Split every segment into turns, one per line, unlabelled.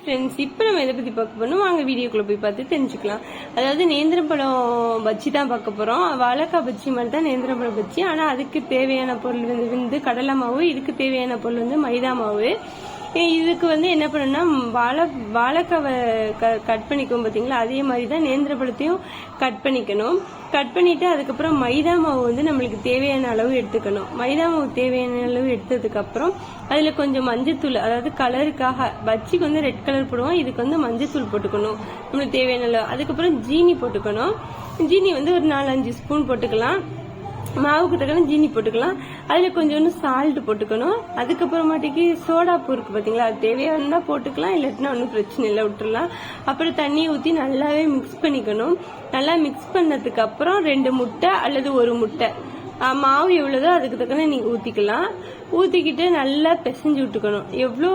Friends இப்போ நம்ம எதை பற்றி பார்க்க போகணும் வாங்க வீடியோக்குள்ளே போய் பார்த்து தெரிஞ்சுக்கலாம். அதாவது நேந்திரம் பழம் பஜ்ஜி தான் பார்க்க போகிறோம் வாழைக்காய் பஜ்ஜி மாதிரி தான் நேந்திரப்பழம் பஜ்ஜி. ஆனால் அதுக்கு தேவையான பொருள் வந்து வந்து கடலை மாவு இதுக்கு தேவையான பொருள் வந்து மைதா மாவு. இதுக்கு வந்து என்ன பண்ணணும்னா வாழை வாழைக்காவை க கட் பண்ணிக்கும் பார்த்தீங்களா அதே மாதிரி தான் நேந்திரப்பழத்தையும் கட் பண்ணிக்கணும். கட் பண்ணிவிட்டு அதுக்கப்புறம் மைதா மாவு வந்து நம்மளுக்கு தேவையான அளவு எடுத்துக்கணும். மைதா மாவு தேவையான அளவு எடுத்ததுக்கப்புறம் அதில் கொஞ்சம் மஞ்சத்தூள் அதாவது கலருக்காக பஜ்ஜிக்கு வந்து ரெட் கலர் போடுவோம் இதுக்கு வந்து மஞ்சத்தூள் போட்டுக்கணும். நம்மளுக்கு தேவையான அளவு. அதுக்கப்புறம் ஜீனி போட்டுக்கணும். ஜீனி வந்து ஒரு நாலு அஞ்சு ஸ்பூன் போட்டுக்கலாம். மாவுக்கு தக்கன ஜீனி போட்டுக்கலாம். அதில் கொஞ்சோண்டு சால்ட் போட்டுக்கணும். அதுக்கப்புறமாட்டிக்கு சோடாப்பூ இருக்குது பார்த்தீங்களா அது தேவையாக இருந்தால் போட்டுக்கலாம். இல்லாட்டினா ஒன்றும் பிரச்சனை இல்லை விட்டுறலாம். அப்புறம் தண்ணியை ஊற்றி நல்லாவே மிக்ஸ் பண்ணிக்கணும். நல்லா மிக்ஸ் பண்ணதுக்கு அப்புறம் ரெண்டு முட்டை அல்லது ஒரு முட்டை. மாவு எவ்வளோதோ அதுக்கு தக்கன நீங்கள் ஊற்றிக்கலாம் ஊற்றிக்கிட்டு நல்லா பிசைஞ்சு விட்டுக்கணும். எவ்வளோ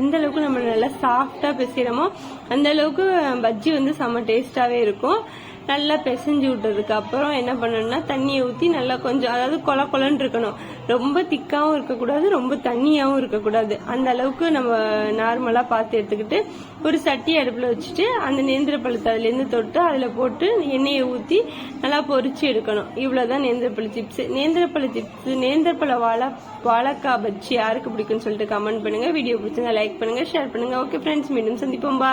எந்த அளவுக்கு நம்ம நல்லா சாஃப்டாக பிசைகிறோமோ அந்த அளவுக்கு பஜ்ஜி வந்து செம்ம டேஸ்ட்டாகவே இருக்கும். நல்லா பிசைஞ்சு விட்டதுக்கு அப்புறம் என்ன பண்ணணும்னா தண்ணியை ஊற்றி நல்லா கொஞ்சம் அதாவது கொல கொலன்னு இருக்கணும். ரொம்ப திக்காகவும் இருக்கக்கூடாது ரொம்ப தண்ணியாகவும் இருக்கக்கூடாது. அந்த அளவுக்கு நம்ம நார்மலாக பார்த்து எடுத்துக்கிட்டு ஒரு சட்டி அடுப்பில் வச்சுட்டு அந்த நேந்திர பழத்தை அதுலேருந்து தொட்டு அதில் போட்டு எண்ணெயை ஊற்றி நல்லா பொறிச்சு எடுக்கணும். இவ்வளோதான் நேந்திரப்பழ சிப்ஸ் நேந்திரப்பழ சிப்ஸ் நேந்திரப்பழ வாழை வாழைக்காய் பஜ்ஜி யாருக்கு பிடிக்கும்னு சொல்லிட்டு கமெண்ட் பண்ணுங்கள் வீடியோ பிடிச்சிருந்தா லைக் பண்ணுங்கள் ஷேர் பண்ணுங்க. ஓகே ஃப்ரெண்ட்ஸ் மீண்டும் சந்திப்போம். பா